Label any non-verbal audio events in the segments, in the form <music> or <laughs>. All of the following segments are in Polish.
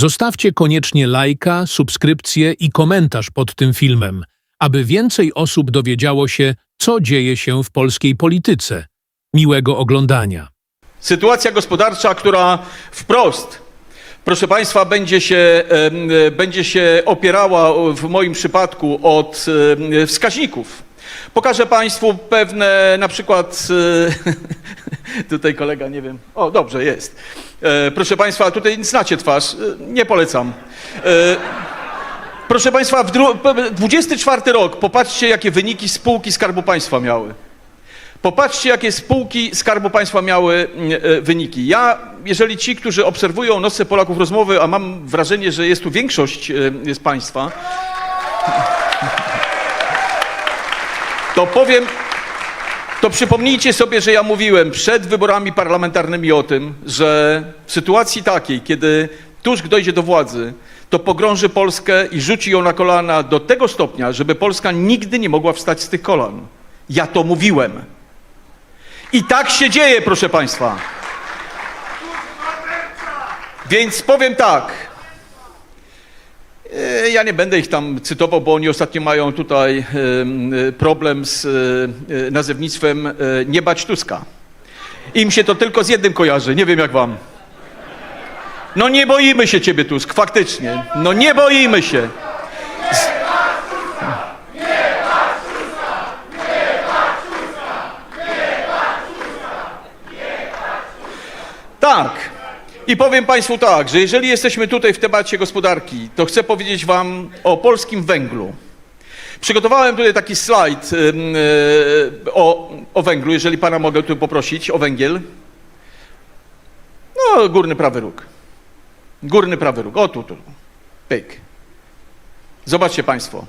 Zostawcie koniecznie lajka, subskrypcję i komentarz pod tym filmem, aby więcej osób dowiedziało się, co dzieje się w polskiej polityce. Miłego oglądania. Sytuacja gospodarcza, która wprost, proszę Państwa, będzie się, e, będzie się opierała w moim przypadku od wskaźników. Pokażę Państwu pewne, na przykład, e, <laughs> tutaj kolega, nie wiem, o dobrze, jest. E, Proszę Państwa, tutaj znacie twarz, e, nie polecam. E, Proszę Państwa, w dru- 24 rok, popatrzcie jakie wyniki spółki Skarbu Państwa miały. Popatrzcie, jakie spółki Skarbu Państwa miały mm, e, wyniki. Ja, jeżeli ci, którzy obserwują Nosce Polaków rozmowy, a mam wrażenie, że jest tu większość e, z Państwa, to powiem, to przypomnijcie sobie, że ja mówiłem przed wyborami parlamentarnymi o tym, że w sytuacji takiej, kiedy Tusk dojdzie do władzy, to pogrąży Polskę i rzuci ją na kolana do tego stopnia, żeby Polska nigdy nie mogła wstać z tych kolan. Ja to mówiłem. I tak się dzieje, proszę Państwa. Więc powiem tak. Ja nie będę ich tam cytował, bo oni ostatnio mają tutaj e, problem z e, e, nazewnictwem nie bać Tuska. Im się to tylko z jednym kojarzy, nie wiem jak wam. No nie boimy się ciebie Tusk, faktycznie. No nie boimy się. Tak. I powiem Państwu tak, że jeżeli jesteśmy tutaj w temacie gospodarki, to chcę powiedzieć Wam o polskim węglu. Przygotowałem tutaj taki slajd e, o, o węglu, jeżeli Pana mogę tu poprosić o węgiel. No, górny prawy róg. Górny prawy róg. O tu, tu. Pyk. Zobaczcie Państwo.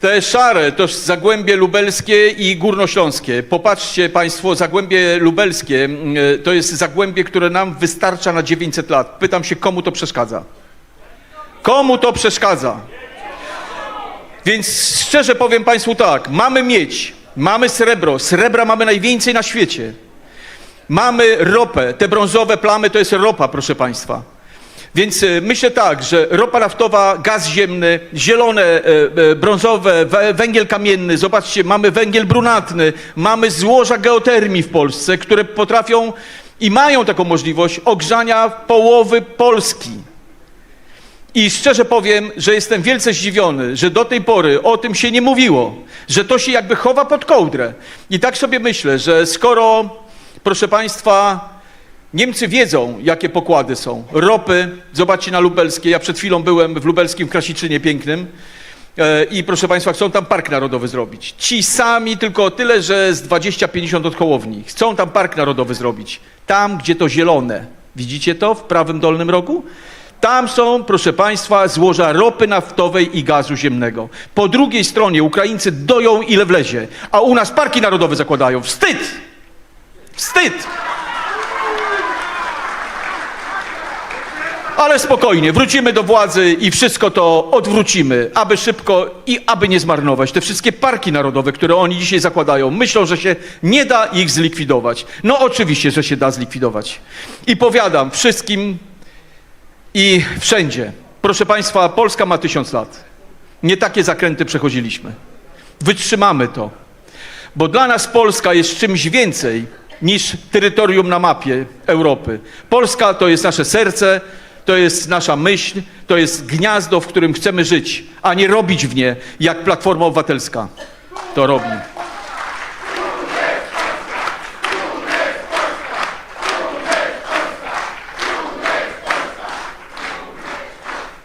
Te szare to Zagłębie Lubelskie i Górnośląskie. Popatrzcie Państwo, Zagłębie Lubelskie mm, to jest Zagłębie, które nam wystarcza na 900 lat. Pytam się, komu to przeszkadza? Komu to przeszkadza? Więc szczerze powiem Państwu tak, mamy miedź, mamy srebro, srebra mamy najwięcej na świecie. Mamy ropę, te brązowe plamy to jest ropa, proszę Państwa. Więc e, myślę tak, że ropa naftowa, gaz ziemny, zielone, e, e, brązowe, wę- węgiel kamienny, zobaczcie, mamy węgiel brunatny, mamy złoża geotermii w Polsce, które potrafią i mają taką możliwość ogrzania połowy Polski. I szczerze powiem, że jestem wielce zdziwiony, że do tej pory o tym się nie mówiło, że to się jakby chowa pod kołdrę. I tak sobie myślę, że skoro, proszę Państwa, Niemcy wiedzą, jakie pokłady są. Ropy, zobaczcie na Lubelskie. Ja przed chwilą byłem w lubelskim Krasiczynie pięknym. E, I proszę Państwa, chcą tam park narodowy zrobić. Ci sami, tylko o tyle, że z 20-50 od Hołowni. Chcą tam park narodowy zrobić. Tam, gdzie to zielone. Widzicie to w prawym dolnym rogu? Tam są, proszę Państwa, złoża ropy naftowej i gazu ziemnego. Po drugiej stronie Ukraińcy doją ile wlezie, a u nas parki narodowe zakładają. Wstyd! Wstyd! Ale spokojnie, wrócimy do władzy i wszystko to odwrócimy, aby szybko i aby nie zmarnować. Te wszystkie parki narodowe, które oni dzisiaj zakładają, myślą, że się nie da ich zlikwidować. No oczywiście, że się da zlikwidować. I powiadam wszystkim i wszędzie. Proszę Państwa, Polska ma tysiąc lat. Nie takie zakręty przechodziliśmy. Wytrzymamy to. Bo dla nas Polska jest czymś więcej niż terytorium na mapie Europy. Polska to jest nasze serce, to jest nasza myśl, to jest gniazdo, w którym chcemy żyć, a nie robić w nie, jak Platforma Obywatelska to robi.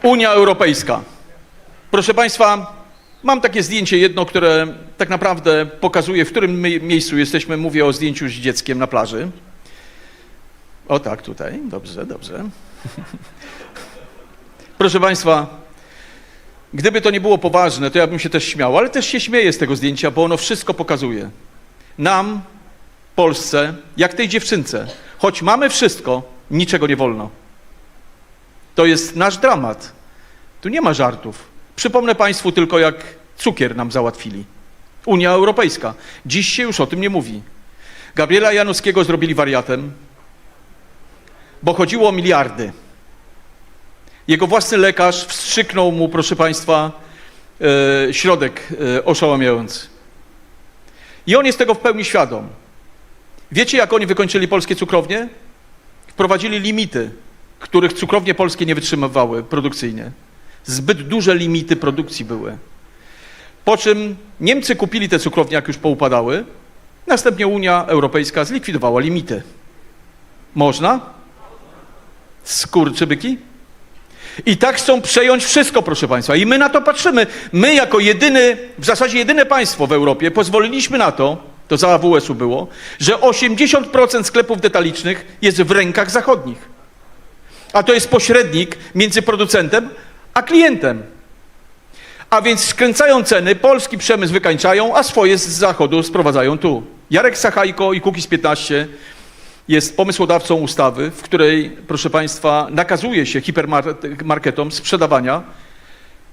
Unia Europejska. Proszę Państwa, mam takie zdjęcie jedno, które tak naprawdę pokazuje, w którym miejscu jesteśmy. Mówię o zdjęciu z dzieckiem na plaży. O tak, tutaj. Dobrze, dobrze. Proszę Państwa, gdyby to nie było poważne, to ja bym się też śmiał, ale też się śmieję z tego zdjęcia, bo ono wszystko pokazuje. Nam, Polsce, jak tej dziewczynce, choć mamy wszystko, niczego nie wolno. To jest nasz dramat. Tu nie ma żartów. Przypomnę Państwu tylko, jak cukier nam załatwili. Unia Europejska. Dziś się już o tym nie mówi. Gabriela Januskiego zrobili wariatem, bo chodziło o miliardy. Jego własny lekarz wstrzyknął mu, proszę Państwa, e, środek e, oszałamiający. I on jest tego w pełni świadom. Wiecie, jak oni wykończyli polskie cukrownie? Wprowadzili limity, których cukrownie polskie nie wytrzymywały produkcyjnie. Zbyt duże limity produkcji były. Po czym Niemcy kupili te cukrownie, jak już poupadały. Następnie Unia Europejska zlikwidowała limity. Można? Skurczybyki? I tak chcą przejąć wszystko, proszę Państwa. I my na to patrzymy. My jako jedyny, w zasadzie jedyne państwo w Europie pozwoliliśmy na to, to za AWS-u było, że 80% sklepów detalicznych jest w rękach zachodnich. A to jest pośrednik między producentem a klientem. A więc skręcają ceny, polski przemysł wykańczają, a swoje z zachodu sprowadzają tu. Jarek Sachajko i Kukiz 15 jest pomysłodawcą ustawy, w której, proszę Państwa, nakazuje się hipermarketom sprzedawania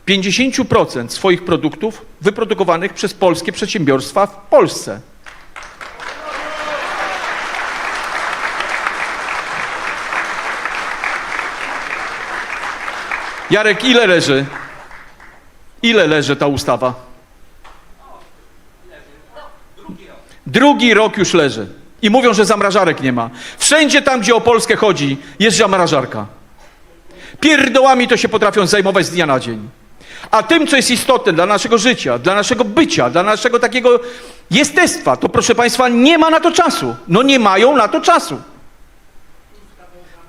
50% swoich produktów wyprodukowanych przez polskie przedsiębiorstwa w Polsce. Jarek, ile leży? Ile leży ta ustawa? Drugi rok już leży. I mówią, że zamrażarek nie ma. Wszędzie tam, gdzie o Polskę chodzi, jest zamrażarka. Pierdołami to się potrafią zajmować z dnia na dzień. A tym, co jest istotne dla naszego życia, dla naszego bycia, dla naszego takiego jestestwa, to proszę Państwa, nie ma na to czasu. No nie mają na to czasu.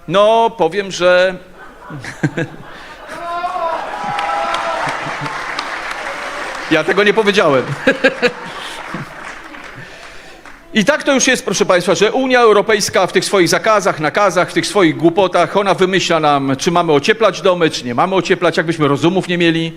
No, powiem, że <laughs> Ja tego nie powiedziałem. <laughs> I tak to już jest, proszę Państwa, że Unia Europejska w tych swoich zakazach, nakazach, w tych swoich głupotach, ona wymyśla nam, czy mamy ocieplać domy, czy nie mamy ocieplać, jakbyśmy rozumów nie mieli,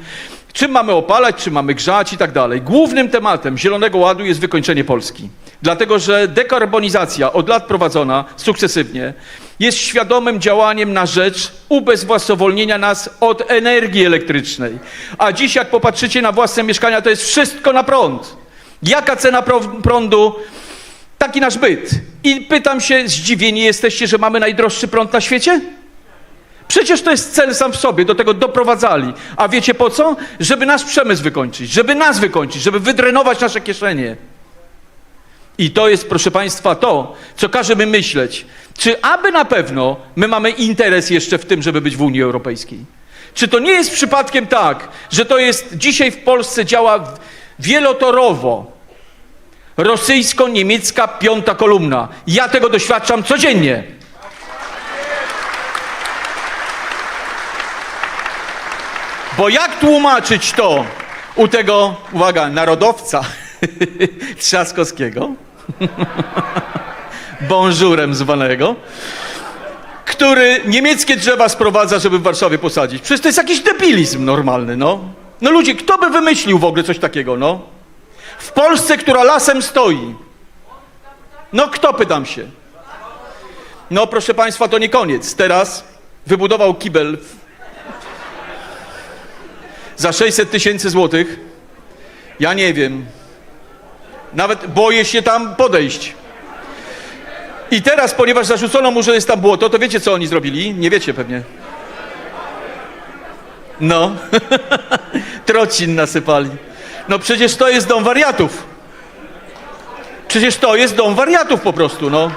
czym mamy opalać, czy mamy grzać i tak dalej. Głównym tematem Zielonego Ładu jest wykończenie Polski. Dlatego, że dekarbonizacja od lat prowadzona sukcesywnie jest świadomym działaniem na rzecz ubezwłasnowolnienia nas od energii elektrycznej. A dziś, jak popatrzycie na własne mieszkania, to jest wszystko na prąd. Jaka cena prądu? Taki nasz byt. I pytam się, zdziwieni jesteście, że mamy najdroższy prąd na świecie? Przecież to jest cel sam w sobie, do tego doprowadzali. A wiecie po co? Żeby nasz przemysł wykończyć, żeby nas wykończyć, żeby wydrenować nasze kieszenie. I to jest, proszę Państwa, to, co każe mi myśleć, czy aby na pewno my mamy interes jeszcze w tym, żeby być w Unii Europejskiej. Czy to nie jest przypadkiem tak, że to jest dzisiaj w Polsce działa wielotorowo, rosyjsko-niemiecka piąta kolumna. Ja tego doświadczam codziennie. Bo jak tłumaczyć to u tego, uwaga, narodowca <laughs> Trzaskowskiego, <laughs> bonżurem zwanego, który niemieckie drzewa sprowadza, żeby w Warszawie posadzić. Przecież to jest jakiś debilizm normalny, no. No ludzie, kto by wymyślił w ogóle coś takiego, no? W Polsce, która lasem stoi. No kto, pytam się. No proszę Państwa, to nie koniec. Teraz wybudował kibel w- za 600 tysięcy złotych. Ja nie wiem. Nawet boję się tam podejść. I teraz, ponieważ zarzucono mu, że jest tam błoto, to wiecie, co oni zrobili? Nie wiecie pewnie. No. <laughs> Trocin nasypali. No przecież to jest dom wariatów. Przecież to jest dom wariatów po prostu, no.